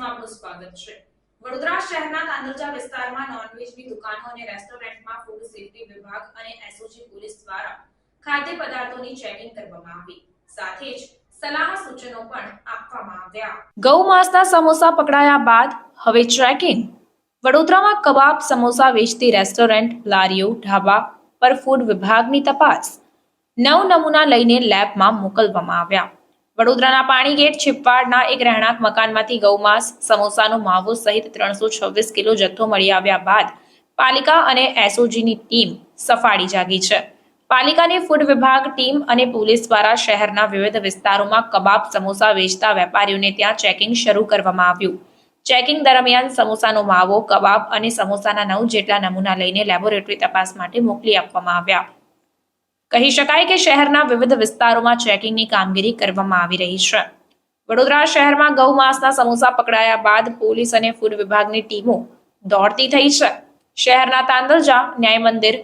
આપનું સ્વાગત છે. વડોદરા શહેરના તાંદરજા વિસ્તારમાં નોનવેજની દુકાનો અને રેસ્ટોરન્ટમાં ફૂડ સેફટી વિભાગ અને એસઓજી પોલીસ દ્વારા ખાદ્ય પદાર્થોની ચેકિંગ કરવામાં આવી. સાથે જ સલાહ સૂચનો પણ આપવામાં આવ્યા. ગૌ માંસના સમોસા પકડાયા બાદ હવે ટ્રેકિંગ વડોદરામાં કબાબ, સમોસા વેચતી રેસ્ટોરન્ટ લારીઓ, ઢાબા પર ફૂડ વિભાગની તપાસ. નવ નમૂના લઈને લેબમાં મોકલવામાં આવ્યા. વડોદરાના પાણીગેટ છીપવાડના એક રહેણાંક મકાનમાંથી ગૌમાંસ, સમોસાનો માવો સહિત ત્રણસો છવ્વીસ કિલો જથ્થો મળી આવ્યા બાદ પાલિકા અને એસઓજીની ટીમ સફાળી જાગી છે. પાલિકાની ફૂડ વિભાગ ટીમ અને પોલીસ દ્વારા શહેરના વિવિધ વિસ્તારોમાં કબાબ, સમોસા વેચતા વેપારીઓને ત્યાં ચેકિંગ શરૂ કરવામાં આવ્યું. ચેકિંગ દરમિયાન સમોસાનો માવો, કબાબ અને સમોસાના નવ જેટલા નમૂના લઈને લેબોરેટરી તપાસ માટે મોકલી આપવામાં આવ્યા. કહી શકાય કે શહેરના વિવિધ વિસ્તારોમાં ચેકિંગની કામગીરી કરવામાં આવી રહી છે. વડોદરા શહેરમાં ગૌ માંસના સમોસા પકડાયા બાદ પોલીસ અને ફૂડ વિભાગની ટીમો દોડતી થઈ છે. શહેરના તાંદલજા ન્યાય મંદિર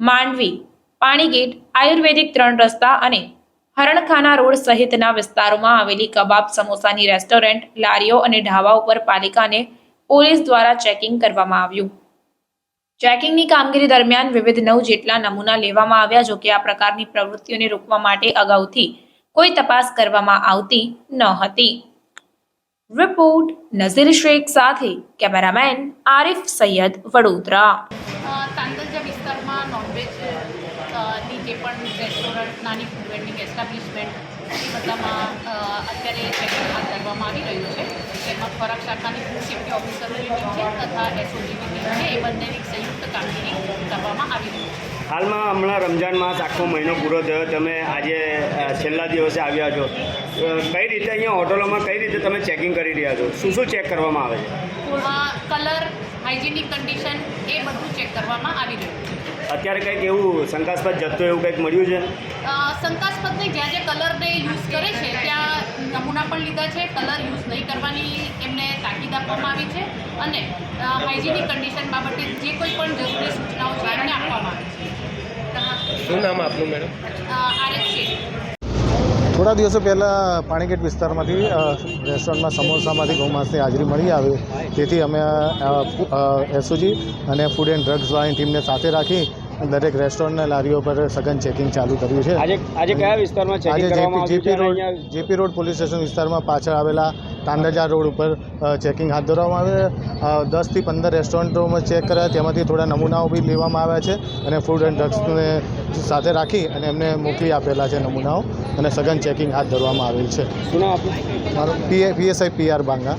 માંડવી, પાણીગેટ, આયુર્વેદિક ત્રણ રસ્તા અને હરણખાના રોડ સહિતના વિસ્તારોમાં આવેલી કબાબ સમોસાની રેસ્ટોરન્ટ, લારીઓ અને ઢાબા ઉપર પાલિકાને પોલીસ દ્વારા ચેકિંગ કરવામાં આવ્યું. ચેકિંગની કામગીરી દરમિયાન વિવિધ નવ જેટલા નમૂના લેવામાં આવ્યા, જો કે આ પ્રકારની પ્રવૃત્તિઓને રોકવા માટે અગાઉથી કોઈ તપાસ કરવામાં આવતી ન હતી. રિપોર્ટ નઝીર શેખ સાથે કેમેરામેન આરિફ સૈયદ વડોદરા. અત્યારે ચેકિંગ આવી રહ્યું છે. જેમાં ખોરાક શાખાની ફૂડ સેફ્ટી ઓફિસરોની ટીમ છે તથા એસઓજીની ટીમ છે. એ બંનેની સંયુક્ત કામગીરી કરવામાં આવી રહી છે. હાલમાં હમણાં રમજાન માસ આખો મહિનો પૂરો થયો. તમે આજે છેલ્લા દિવસે આવ્યા છો. કઈ રીતે અહીંયા હોટલોમાં કઈ રીતે તમે ચેકિંગ કરી રહ્યા છો? શું શું ચેક કરવામાં આવે છે? કલર હાઇજીનિક કન્ડિશન એ બધું ચેક કરવામાં આવી રહ્યું છે. અત્યારે કંઈક એવું શંકાસ્પદ જથ્થો એવું કંઈક મળ્યું છે? શંકાસ્પદને શંકાસ્પદ નહીં જ્યાં જે કલરને યુઝ કરે છે ત્યાં નમૂના પણ લીધા છે. કલર યુઝ નહીં કરવાની એમને તાકીદ આપવામાં આવી છે અને હાઇજીનિક કન્ડિશન બાબતે જે કોઈ પણ જરૂરી સૂચનાઓ છે એમને આપવામાં આવી છે. શું નામ આપનું મેડમ? છે થોડા દિવસો પહેલાં પાણીગેટ વિસ્તારમાંથી રેસ્ટોરન્ટમાં સમોસામાંથી ગૌમાંસની હાજરી મળી આવે. તેથી અમે એસઓજી અને ફૂડ એન્ડ ડ્રગ્સવાળાની ટીમને સાથે રાખી દરેક રેસ્ટોરન્ટ લારીઓ પર સઘન ચેકિંગ ચાલુ કર્યું છે. આજે આજે કયા વિસ્તારમાં આજે ચેકિંગ કરવામાં જેપી આવ્યું છે? Road JP road police station વિસ્તારમાં પાછળ આવેલા તાંડાજા રોડ ઉપર ચેકિંગ હાથ ધરવામાં આવે. દસથી પંદર રેસ્ટોરન્ટોમાં ચેક કર્યા. તેમાંથી થોડા નમૂનાઓ બી લેવામાં આવ્યા છે અને ફૂડ એન્ડ ડ્રગ્સને સાથે રાખી અને એમને મોકલી આપેલા છે નમૂનાઓ અને સઘન ચેકિંગ હાથ ધરવામાં આવેલ છે. મારો મારું પીએ પીએસઆઈ પીઆર બાંગા.